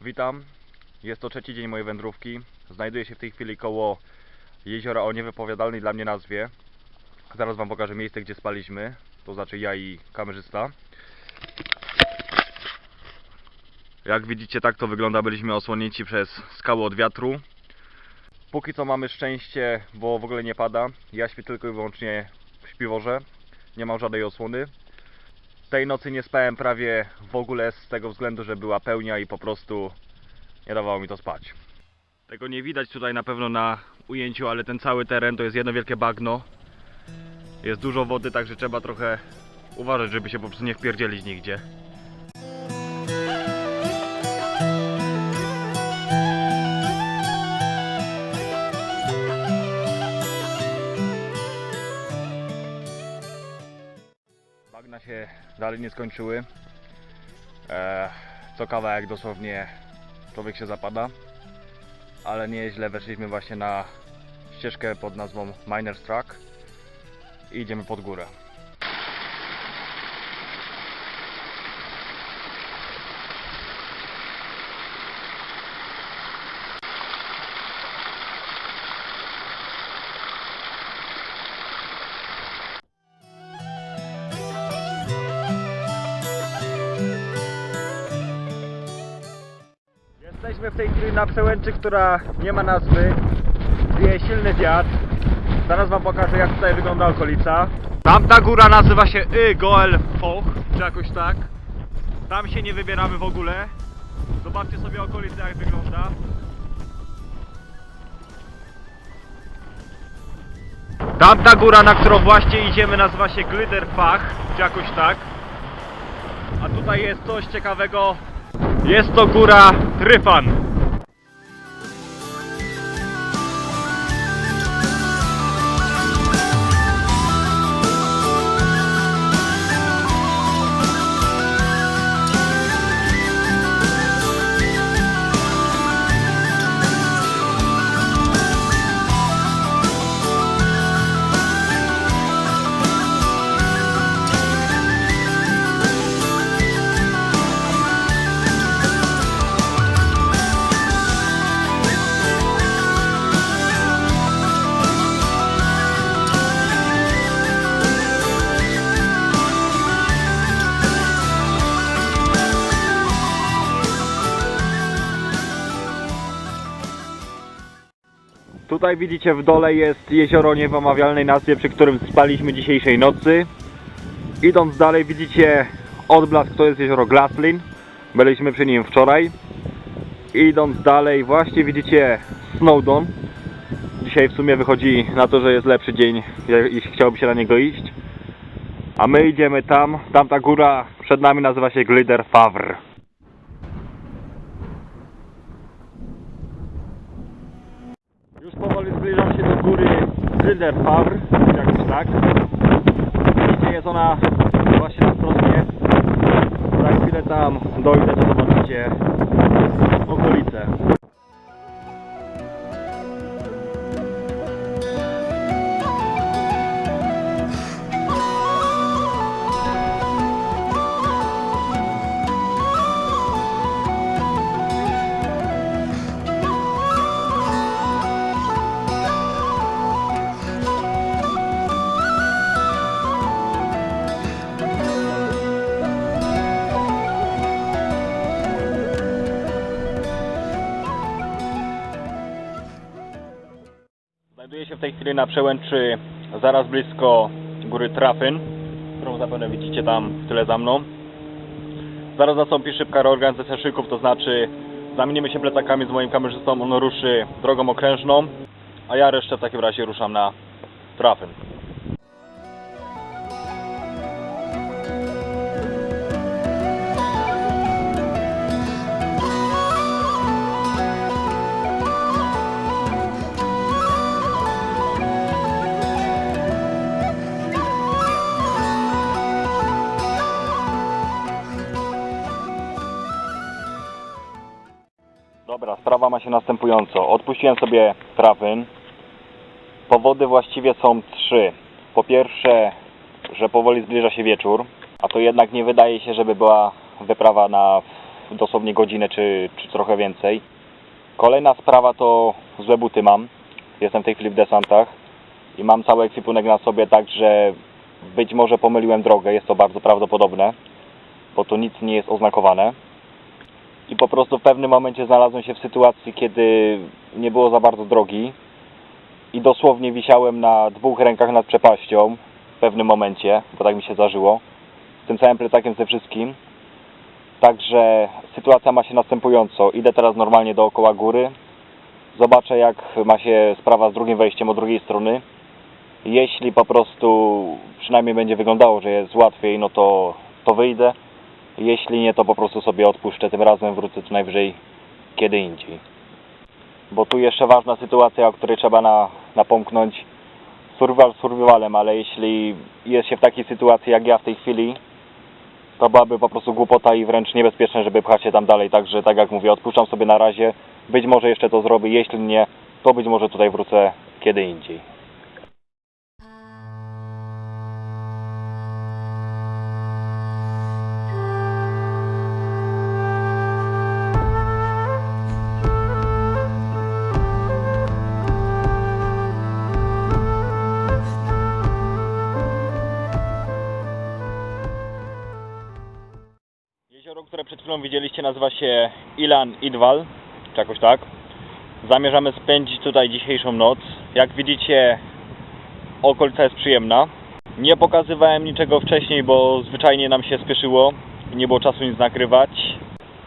Witam. Jest to trzeci dzień mojej wędrówki. Znajduję się w tej chwili koło jeziora o niewypowiadalnej dla mnie nazwie. Zaraz Wam pokażę miejsce, gdzie spaliśmy. To znaczy ja i kamerzysta. Jak widzicie, tak to wygląda. Byliśmy osłonięci przez skały od wiatru. Póki co mamy szczęście, bo w ogóle nie pada. Ja śpię tylko i wyłącznie w śpiworze. Nie mam żadnej osłony. Tej nocy nie spałem prawie w ogóle z tego względu, że była pełnia i po prostu nie dawało mi to spać. Tego nie widać tutaj na pewno na ujęciu, ale ten cały teren to jest jedno wielkie bagno. Jest dużo wody, także trzeba trochę uważać, żeby się po prostu nie wpierdzielić nigdzie. Bagna się dalej nie skończyły. Eee, co kawałek dosłownie człowiek się zapada. Ale nieźle weszliśmy właśnie na ścieżkę pod nazwą Miner's Track i idziemy pod górę. Jesteśmy w tej chwili na przełęczy, która nie ma nazwy. Wieje silny wiatr. Zaraz wam pokażę jak tutaj wygląda okolica. Tamta góra nazywa się Y Goel Foch, czy jakoś tak. Tam się nie wybieramy w ogóle. Zobaczcie sobie okolicę jak wygląda. Tamta góra, na którą właśnie idziemy nazywa się Gliderfach, czy jakoś tak. A tutaj jest coś ciekawego. Jest to góra Tryfan. Tutaj widzicie w dole jest jezioro o niewymawialnej nazwie, przy którym spaliśmy dzisiejszej nocy. Idąc dalej widzicie odblask, to jest jezioro Glaslin. Byliśmy przy nim wczoraj. Idąc dalej właśnie widzicie Snowdon. Dzisiaj w sumie wychodzi na to, że jest lepszy dzień i chciałoby się na niego iść. A my idziemy tam, tamta góra przed nami nazywa się Glider Favre. Już powoli zbliżam się do Glider Favre, jakoś tak. Widzicie, jest ona właśnie na wprost Za chwilę tam dojdę, to zobaczycie okolice. Znajduję się w tej chwili na przełęczy zaraz blisko góry Trafyn, którą zapewne widzicie tam w tyle za mną. Zaraz nastąpi szybka reorganizacja szyków, to znaczy zamienimy się plecakami z moim kamerzystą, on ruszy drogą okrężną, a ja resztę w takim razie ruszam na Trafyn. Ma się następująco. Odpuściłem sobie Trafyn. Powody właściwie są trzy. Po pierwsze, że powoli zbliża się wieczór, a to jednak nie wydaje się, żeby była wyprawa na dosłownie godzinę czy, czy trochę więcej. Kolejna sprawa to złe buty mam. Jestem w tej chwili w desantach i mam cały ekwipunek na sobie, także być może pomyliłem drogę, jest to bardzo prawdopodobne, bo tu nic nie jest oznakowane. Po prostu w pewnym momencie znalazłem się w sytuacji, kiedy nie było za bardzo drogi i dosłownie wisiałem na dwóch rękach nad przepaścią w pewnym momencie, bo tak mi się zdarzyło, z tym całym plecakiem ze wszystkim. Także sytuacja ma się następująco. Idę teraz normalnie dookoła góry. Zobaczę jak ma się sprawa z drugim wejściem od drugiej strony. Jeśli po prostu przynajmniej będzie wyglądało, że jest łatwiej, no to, to wyjdę. Jeśli nie, to po prostu sobie odpuszczę. Tym razem wrócę tu najwyżej kiedy indziej. Bo tu jeszcze ważna sytuacja, o której trzeba na, napomknąć. Survival survivalem, ale jeśli jest się w takiej sytuacji jak ja w tej chwili, to byłaby po prostu głupota i wręcz niebezpieczne, żeby pchać się tam dalej. Także tak jak mówię, odpuszczam sobie na razie. Być może jeszcze to zrobię. Jeśli nie, to być może tutaj wrócę kiedy indziej. Widzieliście nazywa się Ilan Idwal, czy jakoś tak. Zamierzamy spędzić tutaj dzisiejszą noc. Jak widzicie, okolica jest przyjemna. Nie pokazywałem niczego wcześniej, bo zwyczajnie nam się spieszyło nie było czasu nic nagrywać.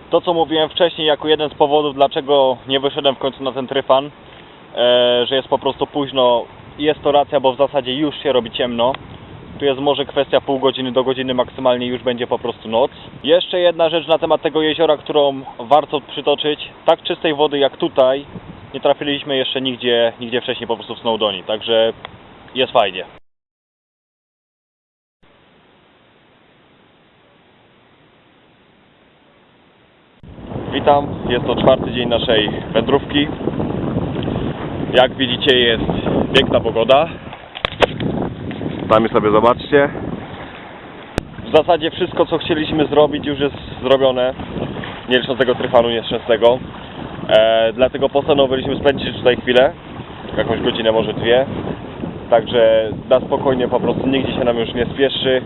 To co mówiłem wcześniej jako jeden z powodów, dlaczego nie wyszedłem w końcu na ten tryfan, e, że jest po prostu późno. Jest to racja, bo w zasadzie już się robi ciemno. Tu jest może kwestia pół godziny do godziny maksymalnie już będzie po prostu noc. Jeszcze jedna rzecz na temat tego jeziora, którą warto przytoczyć. Tak czystej wody jak tutaj nie trafiliśmy jeszcze nigdzie, nigdzie wcześniej po prostu w Snowdoni, także jest fajnie. Witam, jest to czwarty dzień naszej wędrówki. Jak widzicie jest piękna pogoda. Sami sobie zobaczcie. W zasadzie wszystko co chcieliśmy zrobić już jest zrobione. Nie licząc tego tryfanu nieszczęsnego. E, dlatego postanowiliśmy spędzić tutaj chwilę. Jakąś godzinę, może dwie. Także na spokojnie po prostu nigdzie się nam już nie spieszy.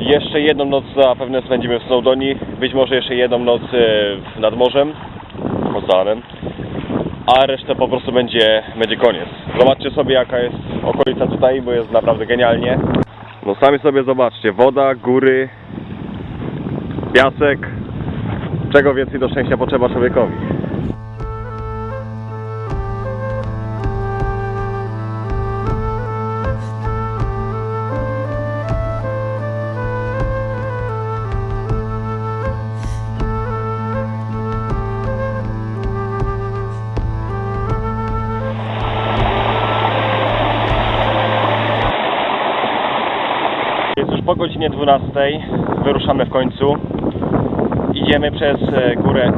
Jeszcze jedną noc zapewne spędzimy w Snowdoni. Być może jeszcze jedną noc e, nad morzem. Oceanem a resztę po prostu będzie, będzie koniec. Zobaczcie sobie jaka jest okolica tutaj, bo jest naprawdę genialnie. No sami sobie zobaczcie, woda, góry, piasek. Czego więcej do szczęścia potrzeba człowiekowi? Po godzinie 12. Wyruszamy w końcu. Idziemy przez e, górę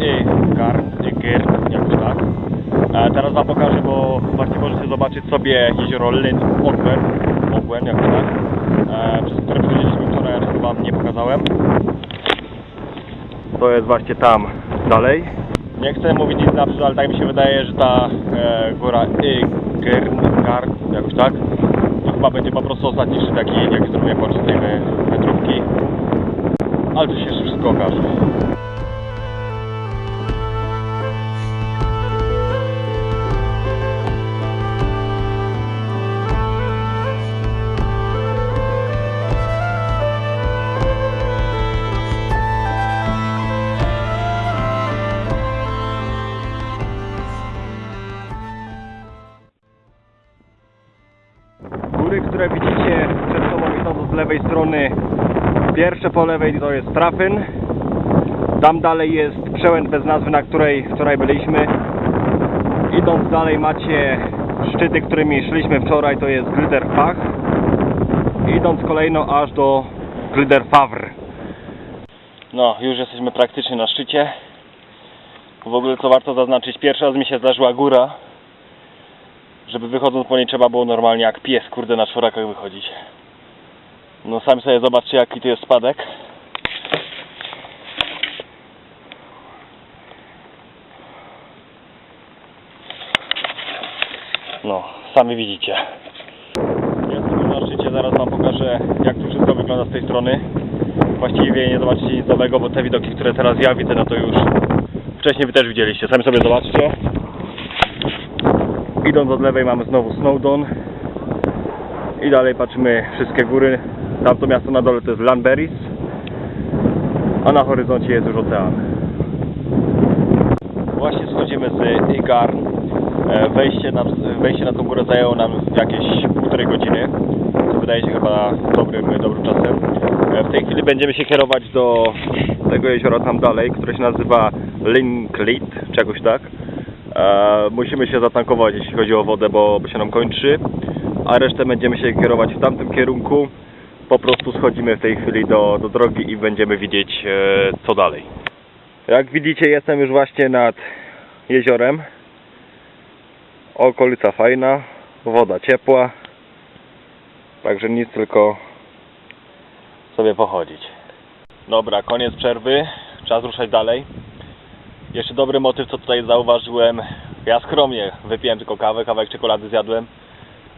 Ygarn, Ygern, jakoś tak. E, teraz Wam pokażę, bo właśnie możecie zobaczyć sobie jezioro Lyn Ogwen, Ogwen jakoś tak, e, przez które przechodziliśmy wczoraj, ale chyba Wam nie pokazałem. To jest właśnie tam dalej. Nie chcę mówić nic na przód, ale tak mi się wydaje, że ta e, góra Garn, jakoś tak, chyba będzie po prostu ostatni szczyt, jaki, jaki zrobię tej wy- wędrówki. Ale to się jeszcze wszystko okaże. Które widzicie przed sobą idąc z lewej strony, pierwsze po lewej to jest Trafyn. Tam dalej jest przełęcz bez nazwy, na której wczoraj byliśmy. Idąc dalej macie szczyty, którymi szliśmy wczoraj, to jest Gliderfach. Idąc kolejno aż do Gliderfawr. No, już jesteśmy praktycznie na szczycie. W ogóle co warto zaznaczyć, pierwszy raz mi się zdarzyła góra, żeby wychodząc po niej trzeba było normalnie jak pies, kurde, na czworakach wychodzić. No sami sobie zobaczcie jaki to jest spadek. No, sami widzicie. Jestem na szczycie, zaraz Wam pokażę jak to wszystko wygląda z tej strony. Właściwie nie zobaczycie nic nowego, bo te widoki, które teraz ja widzę, no to już wcześniej Wy też widzieliście. Sami sobie zobaczcie. Idąc od lewej mamy znowu Snowdon. I dalej patrzymy wszystkie góry. Tamto miasto na dole to jest Lanberis. A na horyzoncie jest już ocean. Właśnie schodzimy z Igarn. E, Wejście na, wejście na tą górę zajęło nam jakieś półtorej godziny, co wydaje się chyba dobrym, dobrym czasem. E, W tej chwili będziemy się kierować do tego jeziora tam dalej, które się nazywa Linklit, czegoś tak. E, musimy się zatankować, jeśli chodzi o wodę, bo, się nam kończy, a resztę będziemy się kierować w tamtym kierunku. Po prostu schodzimy w tej chwili do, do drogi i będziemy widzieć e, co dalej. Jak widzicie jestem już właśnie nad jeziorem. Okolica fajna, woda ciepła. Także nic tylko sobie pochodzić. Dobra, koniec przerwy. Czas ruszać dalej. Jeszcze dobry motyw, co tutaj zauważyłem. Ja skromnie wypiłem tylko kawę, kawałek czekolady zjadłem.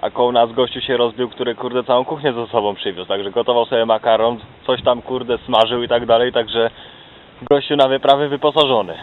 A koło nas gościu się rozbił, który kurde całą kuchnię ze sobą przywiózł. Także gotował sobie makaron, coś tam kurde smażył i tak dalej. Także gościu na wyprawy wyposażony.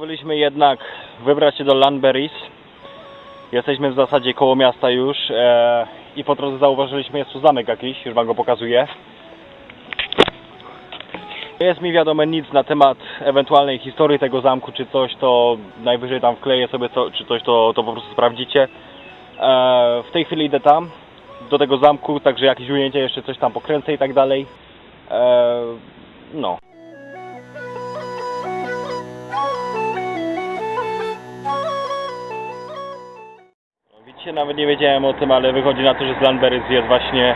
Postanowiliśmy jednak wybrać się do Lanberis. Jesteśmy w zasadzie koło miasta już e, i po drodze zauważyliśmy jest tu zamek jakiś, już wam go pokazuję. Nie jest mi wiadomo nic na temat ewentualnej historii tego zamku czy coś, to najwyżej tam wkleję sobie co, czy coś, to, to po prostu sprawdzicie. E, w tej chwili idę tam, do tego zamku, także jakieś ujęcie jeszcze coś tam pokręcę i tak dalej. E, no. Widzicie, nawet nie wiedziałem o tym, ale wychodzi na to, że z Landberys jest właśnie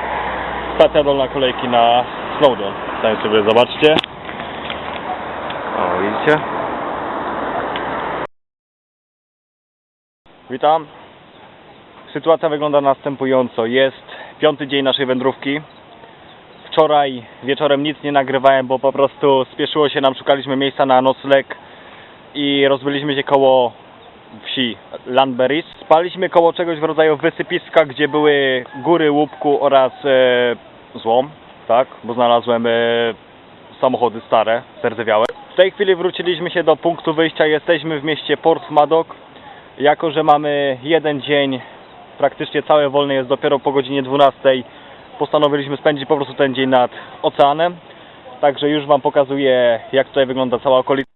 stacja dolna kolejki na Snowdon. Sami sobie zobaczcie. O, widzicie? Witam. Sytuacja wygląda następująco. Jest piąty dzień naszej wędrówki. Wczoraj wieczorem nic nie nagrywałem, bo po prostu spieszyło się nam, szukaliśmy miejsca na nocleg i rozbyliśmy się koło wsi Landberries. Spaliśmy koło czegoś w rodzaju wysypiska, gdzie były góry łupku oraz e, złom, tak, bo znalazłem e, samochody stare, zardzewiałe. W tej chwili wróciliśmy się do punktu wyjścia, jesteśmy w mieście Port Madoc. Jako, że mamy jeden dzień, praktycznie cały wolny jest dopiero po godzinie 12, postanowiliśmy spędzić po prostu ten dzień nad oceanem. Także już Wam pokazuję, jak tutaj wygląda cała okolica.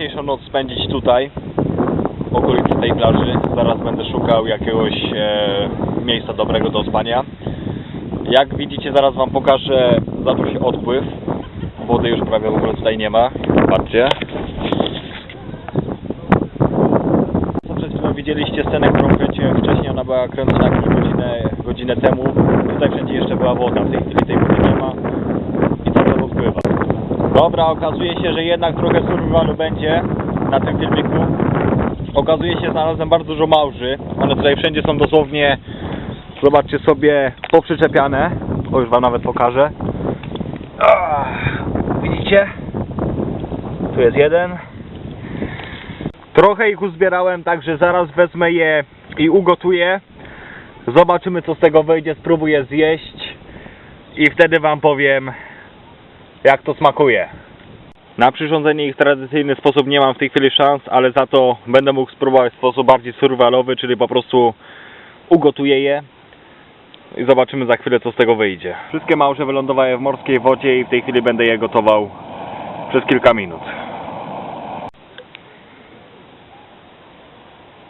Dzisiejszą noc spędzić tutaj, w okolicy tej plaży. Zaraz będę szukał jakiegoś e, miejsca dobrego do spania. Jak widzicie, zaraz Wam pokażę, zaczął się odpływ. Wody już prawie w ogóle tutaj nie ma. Patrzcie. Co przed chwilą widzieliście scenę, którą kręciłem wcześniej, ona była kręcona jakąś godzinę, godzinę temu. Tutaj wszędzie jeszcze była woda, w tej chwili tej wody nie ma i cały czas odpływa. Dobra, okazuje się, że jednak trochę survivalu będzie na tym filmiku. Okazuje się, znalazłem bardzo dużo małży. One tutaj wszędzie są dosłownie, zobaczcie sobie, poprzyczepiane. O, już Wam nawet pokażę. Ah, widzicie? Tu jest jeden. Trochę ich uzbierałem, także zaraz wezmę je i ugotuję. Zobaczymy, co z tego wyjdzie. Spróbuję zjeść i wtedy Wam powiem, jak to smakuje. Na przyrządzenie ich w tradycyjny sposób nie mam w tej chwili szans, ale za to będę mógł spróbować w sposób bardziej survivalowy, czyli po prostu ugotuję je i zobaczymy za chwilę co z tego wyjdzie. Wszystkie małże wylądowały w morskiej wodzie i w tej chwili będę je gotował przez kilka minut.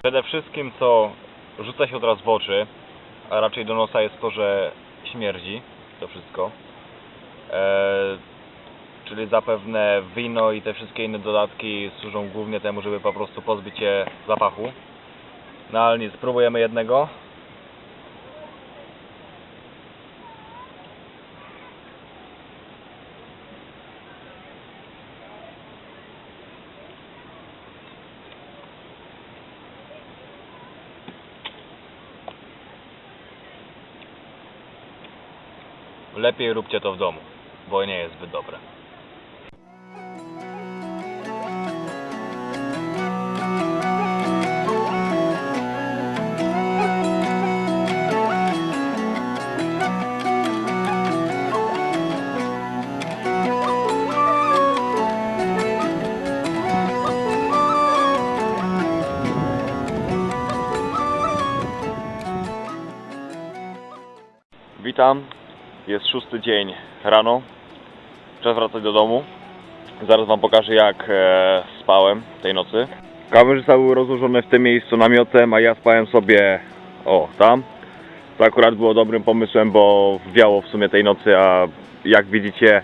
Przede wszystkim co rzuca się od razu w oczy, a raczej do nosa jest to, że śmierdzi to wszystko. Eee, czyli zapewne wino i te wszystkie inne dodatki służą głównie temu, żeby po prostu pozbyć się zapachu. No ale nic, spróbujemy jednego. Lepiej róbcie to w domu, bo nie jest zbyt dobre. Witam. Jest szósty dzień rano. Czas wracać do domu. Zaraz Wam pokażę jak e, spałem tej nocy. Kamerzysta był rozłożony w tym miejscu namiotem, a ja spałem sobie o tam. To akurat było dobrym pomysłem, bo wiało w sumie tej nocy, a jak widzicie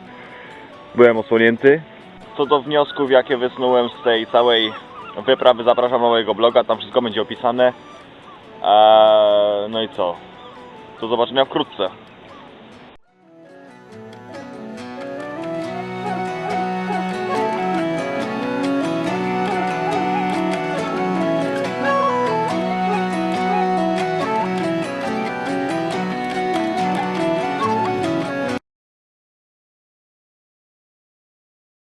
byłem osłonięty. Co do wniosków jakie wysnułem z tej całej wyprawy zapraszam na mojego bloga, tam wszystko będzie opisane. Eee, no i co? Do zobaczenia wkrótce.